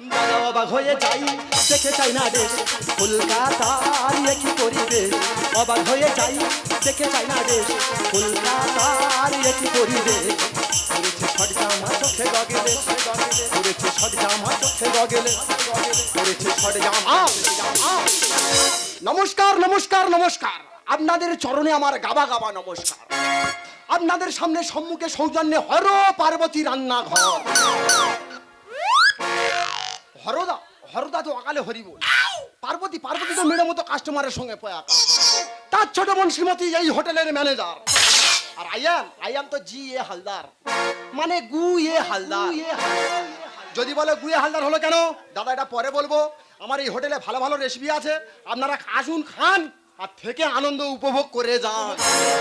অবাক হয়ে যাই, দেখে চাই না দেশ। কলকাতার একই পরিবেশ? অবাক হয়ে যাই, দেখে চাই না দেশ। কলকাতার একই পরিবেশ? করেছে ছট জামা চোখে গগেলে। করেছে ছট জামা চোখে নমস্কার নমস্কার নমস্কার। আপনাদের চরণে আমার গাবা গাবা নমস্কার। আপনাদের সামনে সম্মুখে সৌজন্যে হর পার্বতী রান্নাঘর। হরদা তো অকালে হরিব পার্বতী পার্বতী তো মেয়ের মতো কাস্টমারের সঙ্গে পয়া তার ছোট বোন শ্রীমতী এই হোটেলের ম্যানেজার আর আয়ান আয়ান তো জি এ হালদার। মানে গু এ হালদার। যদি বলে গুয়ে হালদার হলো কেন? দাদা এটা পরে বলব। আমার এই হোটেলে ভালো ভালো রেসিপি আছে। আপনারা আসুন খান। আর থেকে আনন্দ উপভোগ করে যান।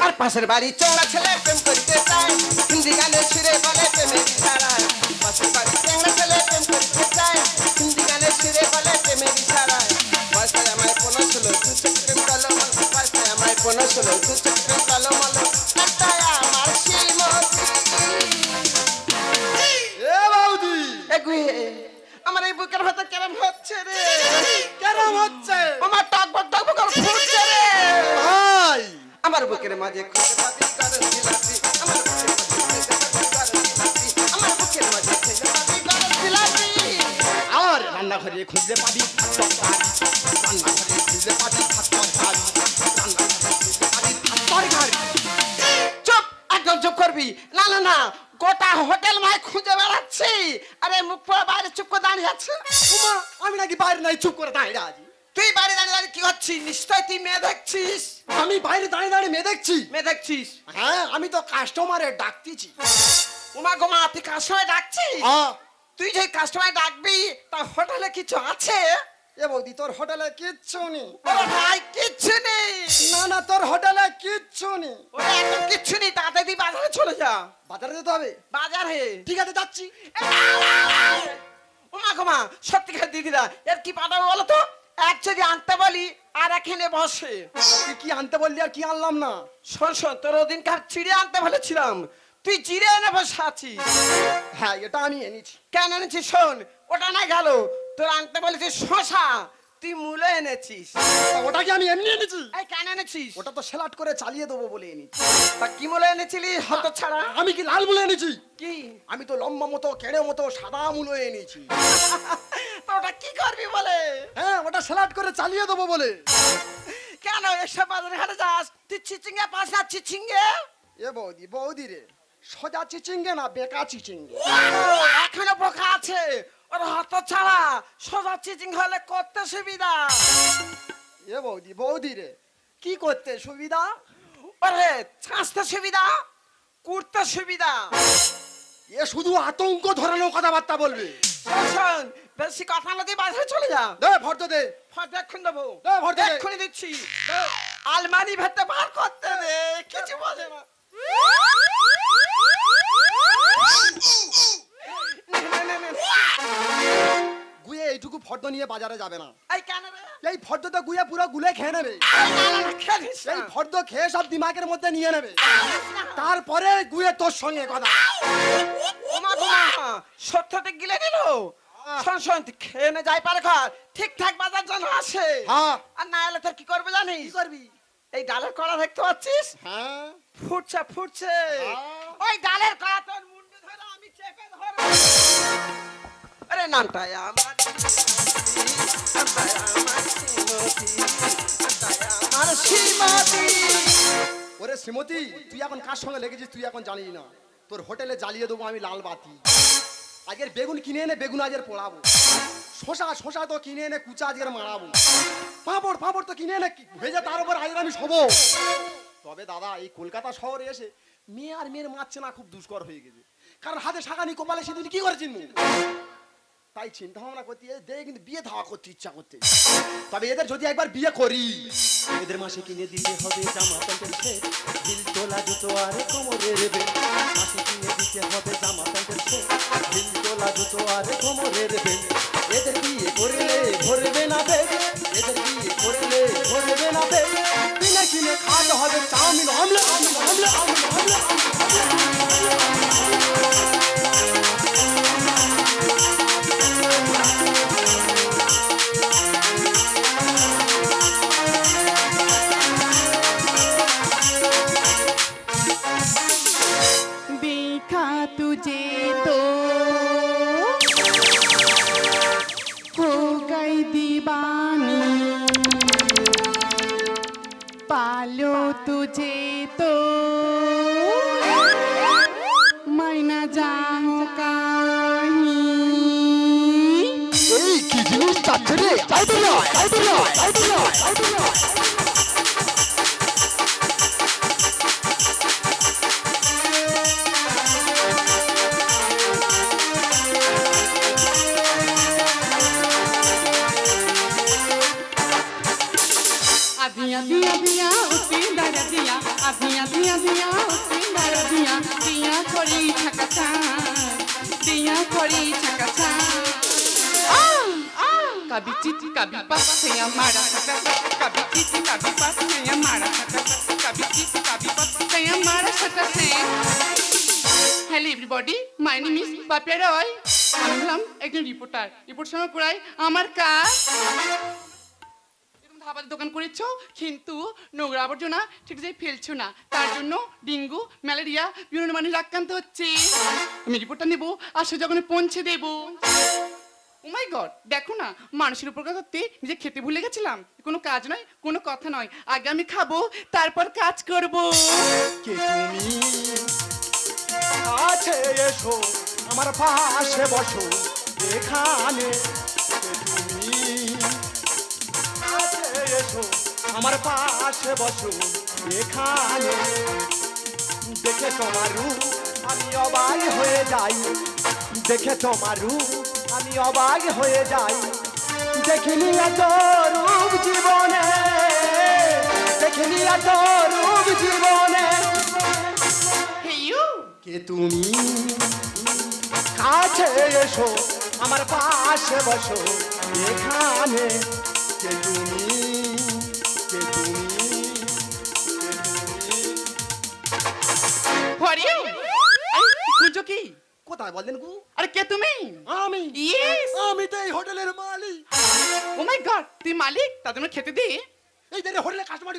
আর পাশের বাড়ি চোরা ছেলে প্রেম করতে চায়। হিন্দি গানে ছিঁড়ে বলে প্রেমের ইশারায় পাশের বাড়ি চেংড়া ছেলে প্রেম করতে চায়। হিন্দি গানে ছিঁড়ে বলে প্রেমের ইশারায় পয়সায় আমায় পোনা ছিল দু চোখ প্রেম কালো মল পয়সায় আমায় পোনা ছিল দু চোখ প্রেম কালো মল আমার এই বুকের ভেতর কেরম হচ্ছে? বুকের কাস্টমারে ডাকতেছি। উমা গোমা তুই কাস্টমার ডাকছিস হ্যাঁ তুই যে কাস্টমার ডাকবি তা হোটেলে কিছু আছে? এ বৌদি তোর হোটেলে কিচ্ছু নেই। ভাই কিচ্ছু নেই। না না তোর হোটেলে কিচ্ছু নেই। ওরে একদম কিচ্ছু নেই তাড়াতাড়ি বাজারে চলে যা। বাজারে যেতে হবে? বাজারে। ঠিক আছে যাচ্ছি। ওমা গোমা সত্যি করে দিদিরা এর কি পাঠাবো বলো তো? এক যদি আনতে বলি আর এখানে বসে। তুই কি আনতে বললি আর কি আনলাম না? শোন শোন তোর ওদিন কার চিড়ে আনতে বলেছিলাম? তুই চিড়ে এনে বসে আছিস। হ্যাঁ এটা আমি এনেছি। কেন এনেছিস? শোন ওটা না গেল। তোর আনতে বলেছিস শশা তুই মূলো এনেছিস। ওটা কি আমি এমনি এনেছি? এই কেন এনেছিস? ওটা তো সেলাট করে চালিয়ে দেবো বলে এনেছি। তা কি মূলো এনেছিলি? হত ছাড়া। আমি কি লাল বলে এনেছি? কি? আমি তো লম্বা মতো কেড়ে মতো সাদা মূলো এনেছি। ওটা কি করবি বলে? হ্যাঁ ওটা সেলাট করে চালিয়ে দেবো বলে। কেন এসব বাজারে ঘাটে যাস? তুই চিচিঙ্গে পাস না চিচিঙ্গে? এ বৌদি বৌদি রে সোজা চিচিঙ্গে না বেকা চিচিঙ্গে? এখনও বোকা আছে। ওর হাত ছাড়া সোজা চিচিং হলে করতে সুবিধা। এ বৌদি বৌদি রে কি করতে সুবিধা? ওরে ছাঁচতে সুবিধা কুড়তে সুবিধা। এ শুধু আতঙ্ক ধরানো কথাবার্তা বলবে। শোন, বেশি কথা না দিয়ে বাজারে চলে যা দে ভর্ত দে ফট এক্ষুনি দেবো দে, ভর দে। এক্ষুনি দিচ্ছি আলমারি ভেতরে বার করতে দে কিছু বোঝে না। গুয়ে এইটুকু ফর্দ নিয়ে বাজারে যাবে না এই কেন রে এই ফর্দটা গুয়ে পুরো গুলে খেয়ে নেবে এই ফর্দ খেয়ে সব দিমাগের মধ্যে নিয়ে নেবে তারপরে গুয়ে তোর সঙ্গে কথা সত্যতে গিলে দিল? শোন শোন খেয়ে নে যাই পারে ঘর। ঠিকঠাক বাজার যেন আসে। হ্যাঁ। আর না এলে তোর কি করবে জানিস? কি করবি? এই ডালের কড়া দেখতে পাচ্ছিস? হ্যাঁ। ফুটছে ফুটছে। ওই ডালের কড়া তোর মুন্ডু ধরে আমি চেপে ধরবো আরে নামটাই আমার আমার শ্রীমতী। ওরে শ্রীমতী তুই এখন কার সঙ্গে লেগেছিস তুই এখন জানিস না। তোর হোটেলে জ্বালিয়ে দেবো আমি লাল বাতি। আজকের বেগুন কিনে এনে বেগুন আজের পোড়াবো। শশা শশা তো কিনে এনে কুচা আজকের মারাবো পাঁপড় পাঁপড় তো কিনে এনে ভেজে তার উপর আজকে আমি শোবো। তবে দাদা, এই কলকাতা শহরে এসে মেয়ে আর মেয়ের মারছে না খুব দুষ্কর হয়ে গেছে। কারণ হাতে শাকানি কপালে সেদিন কি করেছেন তাই চিন্তা ভাবনা করতে দেখে কিন্তু বিয়ে ধাওয়া করতে ইচ্ছা করতে। তবে এদের যদি একবার বিয়ে করি, এদের মাসে কিনে দিতে হবে জামা প্যান্টের সেট। দিল তোলা জুতো আর কোমরের বেল মাসে কিনে দিতে হবে জামা প্যান্টের সেট। দিল তোলা জুতো আর কোমরের বেল এদের বিয়ে করলে ভরবে না বেল এদের বিয়ে করলে ভরবে না বেল কিনে কিনে খাওয়াতে হবে চাউমিন আমলে আমলে আমলে আমলে दिया दिया दिया उसी दर दिया अभिया दिया दिया उसी दर दिया दिया थोड़ी छकछा दिया थोड़ी छकछा cabe titi, cabe passinha, amara, cabe titi, cabe passinha, amara, cabe titi, cabe passinha, amara, hello everybody my name is Papiya Roy আমি হলাম একজন রিপোর্টার রিপোর্ট সময় করাই আমার কাজ। খাবার দোকান করেছ কিন্তু নোংরা আবর্জনা ঠিক যে ফেলছো না। তার জন্য ডেঙ্গু ম্যালেরিয়া বিভিন্ন মানুষ আক্রান্ত হচ্ছে। আমি রিপোর্টটা নেব আর সে যখন পৌঁছে দেবো। ও মাই গড দেখো না, মানুষের উপকার করতে নিজে খেতে ভুলে গেছিলাম, কোনো কাজ নয়, কোনো কথা নয়। আগে আমি খাব, তারপর কাজ করব। কে তুমি? কাছে এসো, আমার পাশে বসো, এখানে তুমি? কাছে এসো, আমার পাশে বসো, এখানে। দেখে তোমার রূপ, আমি অবাক হয়ে যাই। দেখে তোমার রূপ আমি অবাক হয়ে যাই। দেখিনি এত রূপ জীবনে দেখিনি এত রূপ জীবনে। কে তুমি? কাছে এসো আমার পাশে বসো। এখানে কে তুমি? কে তুমি? খুঁজো কি? কোথায় বলেন গু? আরে কে তুমি? আমি। ইয়েস আমি তো এই হোটেলের মালিক। ও মাই গড তুই মালিক? তাদের আমরা খেতে দে। এই যে হোটেলের কাস্টমার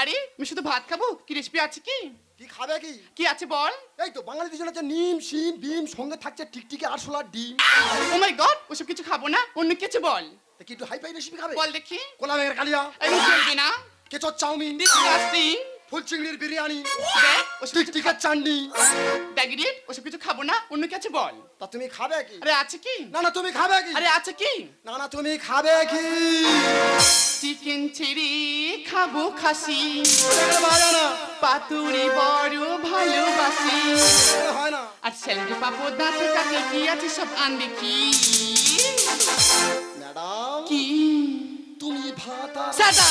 আরে আমি শুধু ভাত খাব? কি রেসিপি আছে কি? কি খাবে কি? কি আছে বল? এই তো বাঙালি দুজন আছে নিম শিম ডিম সঙ্গে থাকছে টিকটিকি আরশোলার ডিম। ও মাই গড ওসব কিছু খাব না? অন্য কিছু বল। তা কি একটু হাই ফাই রেসিপি খাবে? বল দেখি। কোলা ব্যাঙের কালিয়া। আমি চলবে না। কেচর চাউমিন? ডিসকাস্টিং ফুল চিংড়ির বিরিয়ানি। টিকটিকের চাটনি। ব্যাগরিট ওসব কিছু খাব না অন্য কিছু বল? তা তুমি খাবে কি? আরে আছে কি? না না তুমি খাবে কি? আরে আছে কি? না না তুমি খাবে কি? চিকেন চিড়ি খাব খাসি। পাতুরি বড় ভালোবাসি। হয় না। আর স্যালাডে পাপড় দাঁত কাটে কি আছে সব আনবে কি? ম্যাডাম কি? তুমি ভাতা সাদা।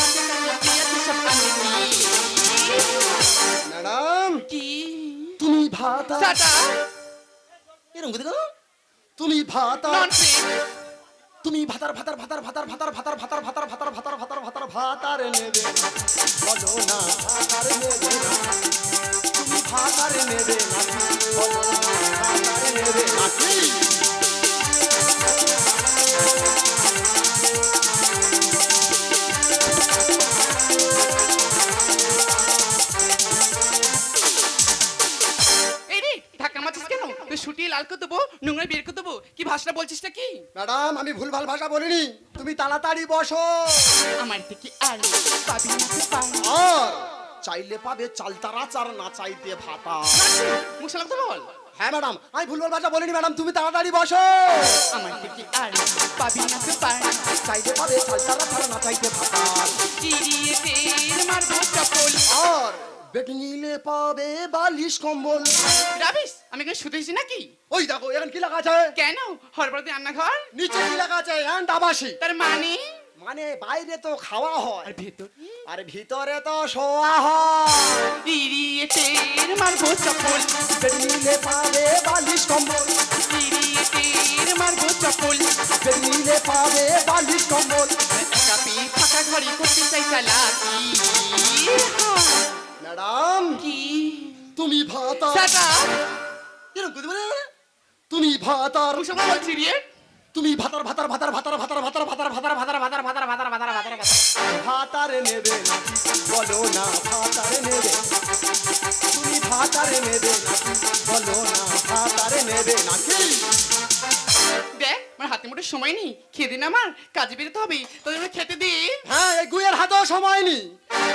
ভাতা এরকম বুঝে তুমি ভাতা তুমি ভাতার ভাতার ভাতার ভাতার ভাতার ভাতার ভাতার ভাতার ভাতার ভাতার ভাতার ভাতার ভাতারে নেবে বলো না ভাতারে নেবে তুমি ভাতারে নেবে বলো না ভাতারে নেবে নাকি তুই শুটিয়ে লাল করে দেবো নোংরা বের করে দেবো। কি ভাষা বলছিসটা কি? ম্যাডাম আমি ভুলভাল ভাষা বলিনি। তুমি তাড়াতাড়ি বসো। আমার থেকে আর পাবি না আর চাইলে পাবে চালতারা চার না চাইতে ভাতা। মুখ সালাম তো বল। হ্যাঁ ম্যাডাম আমি ভুলভাল ভাষা বলিনি ম্যাডাম তুমি তাড়াতাড়ি বসো। আমার থেকে আর পাবি না তো পাই চাইতে পাবে চালতারা চার না চাইতে ভাতা। চিরিয়ে তেল মারবো চপল আর বেটি নিলে পাবে বালিশ কম্বল। রাবিস আমি এখানে শুতে নাকি? ওই দেখো এখানে কি লেখা আছে? কেন? হরবরাতে রান্নাঘর? নিচে কি লেখা আছে? অ্যান্ড আবাসি তার মানে? মানে বাইরে তো খাওয়া হয়। আর ভেতর? আর ভিতরে তো শোয়া হয়। চিরিয়ে তেল মারবো চপল বেটি নিলে পাবে বালিশ কম্বল। চিরিয়ে তেল মারবো চপল খুঁজে পাবে বালিশ কম্বল। কাপি ফাঁকা ঘড়ি করতে চাই চালাকি। ম্যাডাম কি তুমি ভাতা এরকম করতে পারে? তুমি ভাতার ওসব বলছি রে তুমি ভাতার ভাতার ভাতার ভাতার ভাতার ভাতার ভাতার ভাতার ভাতার ভাতার ভাতার ভাতার ভাতার ভাতার ভাতারে নেবে না বলো না ভাতারে নেবে তুমি ভাতারে নেবে না বলো না ভাতারে নেবে না কি হাতে মোটে সময় নেই। খেয়ে দিন আমার কাজে বেরোতে হবে। তোদের খেতে দে। হ্যাঁ এই গুয়ের হাতেও সময় নেই।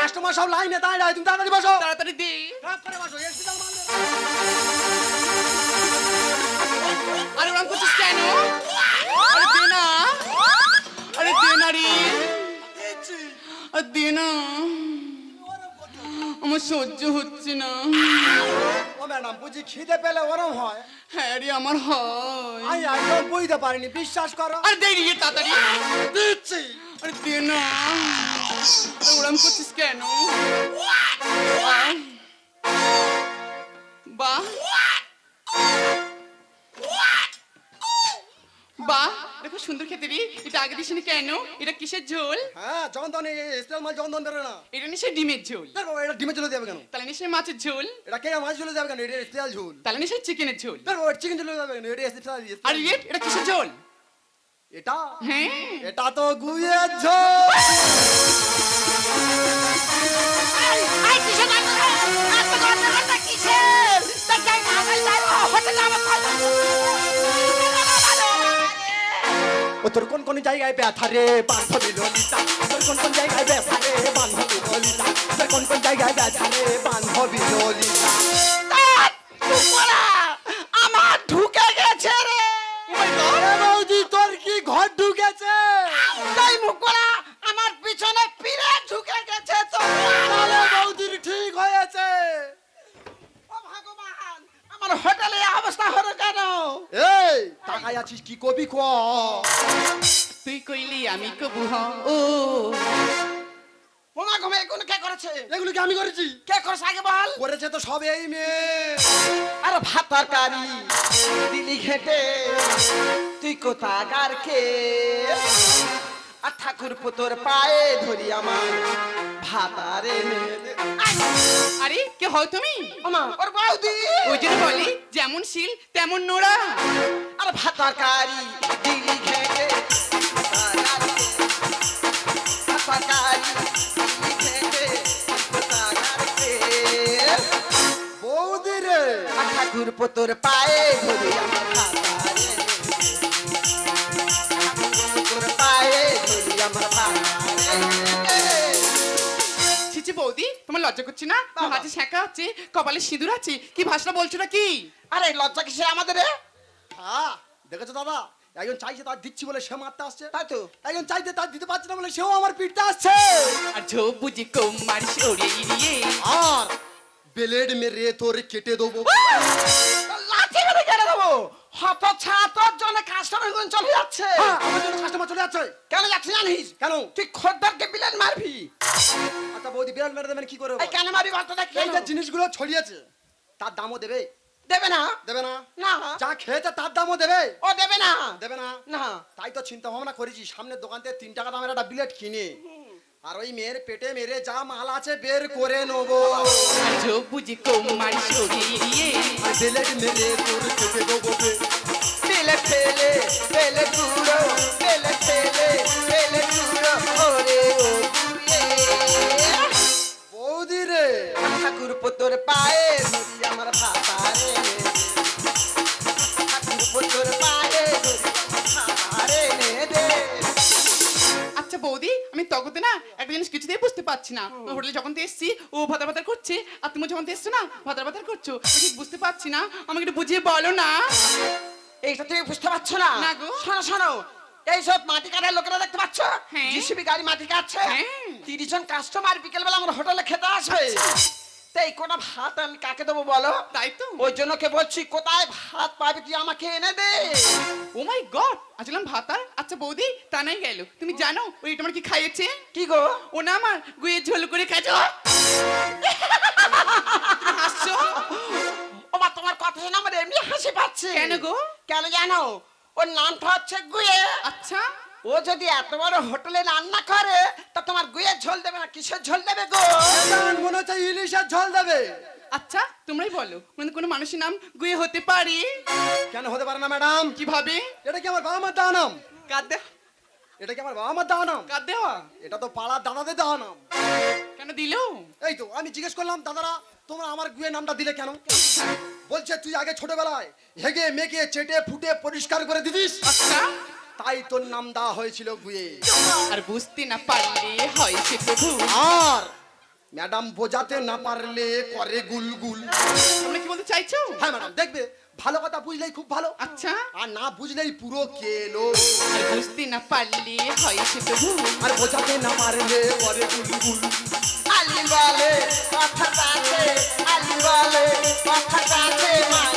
কাস্টমার সব লাইনে দাঁড়িয়ে তুমি তাড়াতাড়ি বসো। তাড়াতাড়ি দে। রাত করে বসো। আরে ওরকম করছিস কেন? আরে দে না। আরে দে না রে। দে না। আমার সহ্য হচ্ছে না। ও ম্যাডাম বুঝি খিদে পেলে ওরম হয়? হ্যাঁ রে আমার হয়। আমি একদম বুঝতে পারিনি বিশ্বাস করো। আর দে রে তাড়াতাড়ি। দিচ্ছি। আরে দে না। ওরম করছিস কেন? রে এটা আগে দিসনি কেন? এটা কিসের ঝোল? হ্যাঁ যখন তখন স্পেশাল মাছ যখন তখন বেরোয় না। এটা নিশ্চয়ই ডিমের ঝোল। দেখো এটা ডিমে চলে যাবে কেন? তাহলে নিশ্চয়ই মাছের ঝোল। এটা কে মাছ চলে যাবে কেন? এটা স্পেশাল ঝোল। তাহলে নিশ্চয়ই চিকেনের ঝোল। দেখো চিকেন চলে যাবে কেন? এটা স্পেশাল আর এটা কিসের ঝোল? এটা? হ্যাঁ। এটা তো গুয়ের ঝোল। ও তোর কোন কোন জায়গায় ব্যথা রে? বান্ধবী ললিতা তোর কোন কোন জায়গায় ব্যথা রে? বান্ধবী ললিতা তোর কোন কোন জায়গায় ব্যথা রে? বান্ধবী ললিতা আমার ঢুকে গেছে রে। বৌদি তোর কি ঘর ঢুকেছে? তাই আমার পিছনে ঢুকে গেছে তো। তাহলে বৌদির ঠিক হয়েছে। ও ভগবান আমার হোটেলে এই অবস্থা হলো কেন এই তাকাই আছিস কি কবি ক? তুই কইলি আমি কবু হ। ও। ওমা ঘুমে এগুলো কে করেছে? এগুলো কি আমি করেছি? কে করেছে আগে বল? করেছে তো সব এই মেয়ে। আরে ভাত তরকারি দিলি ঘেটে তুই কোথাকার কে? আর ঠাকুর পুতোর পায়ে ধরি আমার। ভাতারে আরে কে হয় তুমি? ওর বৌদি। ওই জন্য বলি যেমন শিল তেমন নোড়া। আর ভাত তরকারি দিলি ঘেটে। বৌদি রে। ঠাকুর পুতোর পায়ে ধরি আমার ভাতারে পায়ে ধরি আমার ভাতারে বৌদি তোমার লজ্জা করছে না? তোমার হাতে ছ্যাঁকা আছে কপালে সিঁদুর আছে কি ভাষা বলছো না কি আরে লজ্জা কিসে আমাদের হ্যাঁ দেখেছ দাদা একজন চাইছে তার দিচ্ছি বলে সে মারতে আসছে। তাই তো। একজন চাইছে তার দিতে পারছে না বলে সেও আমার পিঠতে আসছে। আর ঝো বুঝি কোমার সরে ইয়ে আর ব্লেড মেরে তোর কেটে দেবো। লাঠি মেরে কেটে দেবো। হত ছাতর জন্য কাস্টমারগুলো চলে যাচ্ছে। হ্যাঁ, আমার জন্য কাস্টমার চলে যাচ্ছে। কেন যাচ্ছে জানিস? কেন? তুই খদ্দারকে বিলেন মারবি। আচ্ছা বৌদি বিড়াল মেরে দেবেন কি করে এই কেন মারবি বলতো দেখ এই যে জিনিসগুলো ছড়িয়েছে তার দামও দেবে। দেবে না। দেবে না? না। যা খেয়েছে তার দামও দেবে। ও দেবে না। দেবে না? না। তাই তো চিন্তা ভাবনা করেছি সামনের দোকান থেকে তিন টাকা দামের একটা বিলেট কিনে। আর ওই মেয়ের পেটে মেরে যা মাল আছে বের করে নেব। বুঝি কোমার সরে ইয়ে আর বিলেট মেরে তোর কেটে দেবো ফেলে পেলে ফেলে গুঁড়ো ওরে ও বৌদি রে। ঠাকুর পুতোর পায়ে আমার ভাতারে ঠাকুর পুতোর পায়ে আচ্ছা বৌদি আমি তগতে না একটা জিনিস কিছুতেই বুঝতে পারছি না। হোটেলে যখন তো এসছি ও ভাতার ভাতার করছে আর তুমি যখন তো এসছো না ভাতার ভাতার করছ। আমি ঠিক বুঝতে পারছি না আমাকে একটু বুঝিয়ে বলো না। এইটা তুমি বুঝতে পারছ না? না গো। শোনো শোনো এইসব মাটি কাটার লোকেরা দেখতে পাচ্ছ? হ্যাঁ। জিসিবি গাড়ি মাটি কাটছে। হ্যাঁ। তিরিশ জন কাস্টমার বিকেল বেলা আমার হোটেলে খেতে আসবে। এই কোটা ভাত আমি কাকে দেবো বলো? তাই তো। ওই জন্য কে বলছি কোথায় ভাত পাবি তুই আমাকে এনে দে? ও মাই গড আসলাম ভাতার আচ্ছা বৌদি তা নাই গেল। তুমি জানো ওই তোমার কি খাইয়েছে? কি গো? ও না আমার গুয়ে ঝোল করে খাইছো। হাসছো? ও মা তোমার কথা শুনে আমার এমনি হাসি পাচ্ছে। কেন গো? কেন জানো? ওর নামটা হচ্ছে গুয়ে। আচ্ছা। ও যদি এত বড় হোটেলে রান্না করে তা তোমার গুয়ের ঝোল দেবে না কিসের ঝোল দেবে গো? ম্যাডাম মনে হচ্ছে ইলিশের ঝোল দেবে। আচ্ছা তোমরাই বলো কোনো কোনো মানুষের নাম গুয়ে হতে পারে? কেন হতে পারে না ম্যাডাম? কীভাবে? এটা কি আমার বাবা মার দেওয়া নাম কাঁদে। এটা কি আমার বাবা মার দেওয়া নাম কাঁদ। দেওয়া এটা তো পাড়ার দাদাদের দেওয়া নাম কেন দিলো? এই তো আমি জিজ্ঞেস করলাম দাদারা তোমরা আমার গুয়ের নামটা দিলে কেন? বলছে তুই আগে ছোটবেলায় হেগে মেকে চেটে ফুটে পরিষ্কার করে দিদিস আচ্ছা। তাই তোর নাম দেওয়া হয়েছিল গুয়ে। আর বুঝতে না পারলে হয় সে প্রভু। আর ম্যাডাম বোঝাতে না পারলে করে গুলগুল। তোমরা কি বলতে চাইছো? হ্যাঁ ম্যাডাম দেখবে ভালো কথা বুঝলেই খুব ভালো। আচ্ছা। আর না বুঝলেই পুরো কেলো। আর বুঝতে না পারলে হয় সে প্রভু। আর বোঝাতে না পারলে করে গুলগুল। আলি বলে কথা আছে আলি বলে কথা আছে মানি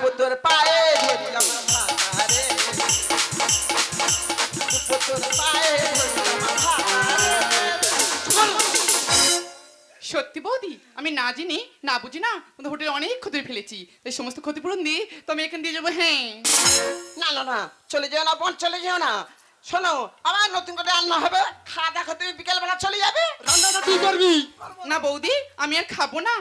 পুতোর পায়ে ধরিলাম পায়ে সত্যি বৌদি আমি না জানি না বুঝি না তোমাদের হোটেলে অনেক ক্ষতি ফেলেছি। তাই সমস্ত ক্ষতিপূরণ দিয়ে তো আমি এখান দিয়ে যাব হ্যাঁ। না না না চলে যেও না বোন চলে যেও না। শোনো আবার নতুন করে রান্না হবে। খাওয়া দেখো তুমি বিকেল বেলা চলে যাবে। রান্নাটা তুই করবি। না বৌদি আমি আর খাব না।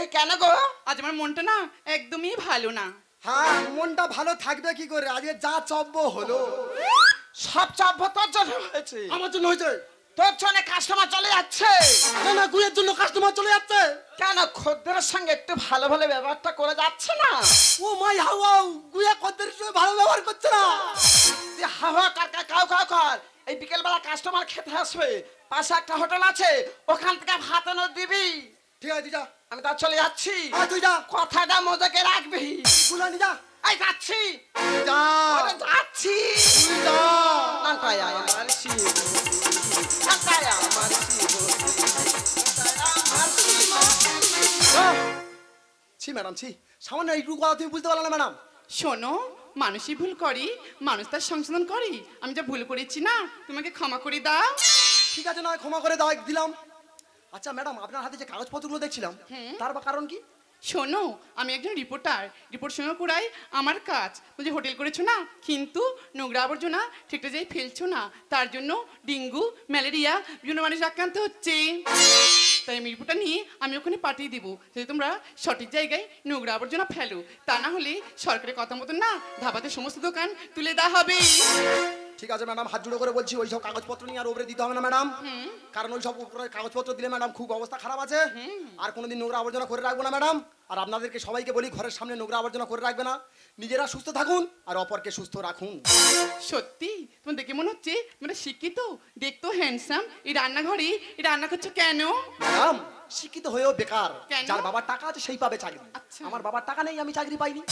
এই কেন গো? আজ আমার মনটা না একদমই ভালো না। হ্যাঁ মনটা ভালো থাকবে কি করে? আজকে যা চব্য হলো। সব চাপ তোর জন্য হয়েছে। আমার জন্য হয়েছে? তোর জন্য কাস্টমার চলে যাচ্ছে। না না গুয়ের জন্য কাস্টমার চলে যাচ্ছে। কেন খদ্দের সঙ্গে একটু ভালো ভালো ব্যবহারটা করে যাচ্ছে না? ও মাই হাউ হাউ গুয়া খদ্দের সঙ্গে ভালো ব্যবহার করছে না। তুই হাওয়া কার কার কাউ কাউ কর এই বিকেল বেলা কাস্টমার খেতে আসবে। পাশে একটা হোটেল আছে ওখান থেকে ভাত এনে দিবি। ঠিক আছে তুই যা। আমি তার চলে যাচ্ছি। আর তুই যা। কথাটা মজাকে রাখবি। গুলানি যা। এই যাচ্ছি। যা। ওরে যাচ্ছি। তুই যা। আমার শিব আমার শিব ছি। ম্যাডাম ছি। সামান্য এইটুকু কথা তুমি বুঝতে পারলে না ম্যাডাম। শোনো মানুষই ভুল করি মানুষ তার সংশোধন করি। আমি যা ভুল করেছি না তোমাকে ক্ষমা করে দাও। ঠিক আছে না ক্ষমা করে দাও দিলাম। আচ্ছা ম্যাডাম আপনার হাতে যে কাগজপত্রগুলো দেখছিলাম তার বা কারণ কি? শোনো আমি একজন রিপোর্টার। রিপোর্ট সঙ্গে করাই আমার কাজ। তুমি যে হোটেল করেছ না? কিন্তু নোংরা আবর্জনা ঠিকঠাক যাই ফেলছো না তার জন্য ডেঙ্গু ম্যালেরিয়া বিভিন্ন মানুষ আক্রান্ত হচ্ছে। তাই আমি রিপোর্টটা নিয়ে আমি ওখানে পাঠিয়ে দিব। যদি তোমরা সঠিক জায়গায় নোংরা আবর্জনা ফেলো তা না হলে সরকারের কথা মতন না ধাবাতে সমস্ত দোকান তুলে দেওয়া হবে। ঠিক আছে ম্যাডাম হাত জুড়ে করে বলছি ওই সব কাগজপত্র নিয়ে আর ওপরে দিতে হবে না ম্যাডাম কারণ ওই সব উপরে কাগজপত্র দিলে ম্যাডাম খুব অবস্থা খারাপ আছে। আর কোনোদিন নোংরা আবর্জনা করে রাখব না ম্যাডাম আর আপনাদেরকে সবাইকে বলি ঘরের সামনে নোংরা আবর্জনা করে রাখবে না। নিজেরা সুস্থ থাকুন আর অপরকে সুস্থ রাখুন। সত্যি? তোমার দেখে মনে হচ্ছে মানে শিক্ষিত দেখতো হ্যান্ডসাম এই রান্নাঘরে এই রান্না করছ কেন? ম্যাডাম শিক্ষিত হয়েও বেকার। যার বাবার টাকা আছে সেই পাবে চাকরি। আচ্ছা। আমার বাবার টাকা নেই আমি চাকরি পাইনি।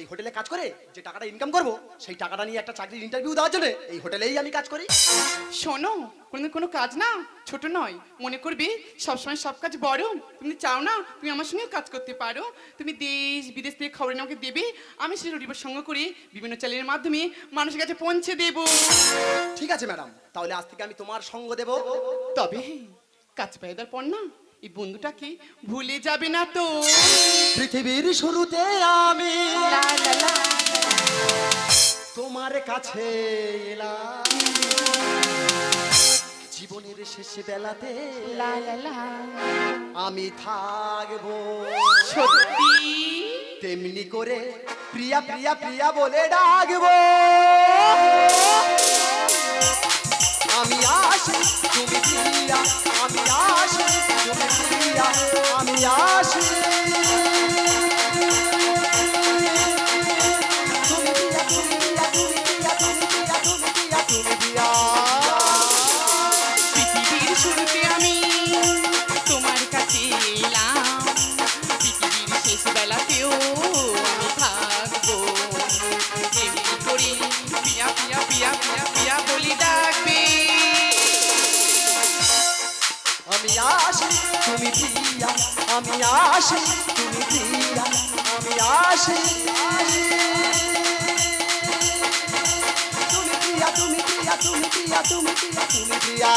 এই হোটেলে কাজ করে যে টাকাটা ইনকাম করব সেই টাকাটা নিয়ে একটা চাকরির ইন্টারভিউ দেওয়ার জন্য এই হোটেলেই আমি কাজ করি। শোনো কোনো কোনো কাজ না ছোট নয়। মনে করবে সবসময় সব কাজ বড়। তুমি চাও না তুমি আমার সঙ্গে কাজ করতে পারো। তুমি দেশ বিদেশ থেকে খবর আমাকে দেবে। আমি সেই রিপোর্ট সঙ্গে করে। বিভিন্ন চ্যানেলের মাধ্যমে মানুষের কাছে পৌঁছে দেব। ঠিক আছে ম্যাডাম তাহলে আজ থেকে আমি তোমার সঙ্গ দেব। তবে কাজ পেয়ে দেওয়ার পর না এই বন্ধুটাকে ভুলে যাবে না তো? পৃথিবীর শুরুতে আমি তোমার কাছে এলাম। জীবনের শেষ বেলাতে আমি থাকব। সত্যি? তেমনি করে প্রিয়া প্রিয়া প্রিয়া বলে ডাকবো। আমি আসি তুমি ফিরিয়া আমি আসি তুমি ফিরিয়া আমি আসি। তুমি প্রিয়া প্রিয়া আমি আসি, তুমি দিয়া আমি আসি। তুমি দিয়া তুমি দিয়া তুমি দিয়া তুমি দিয়া তুমি প্রিয়া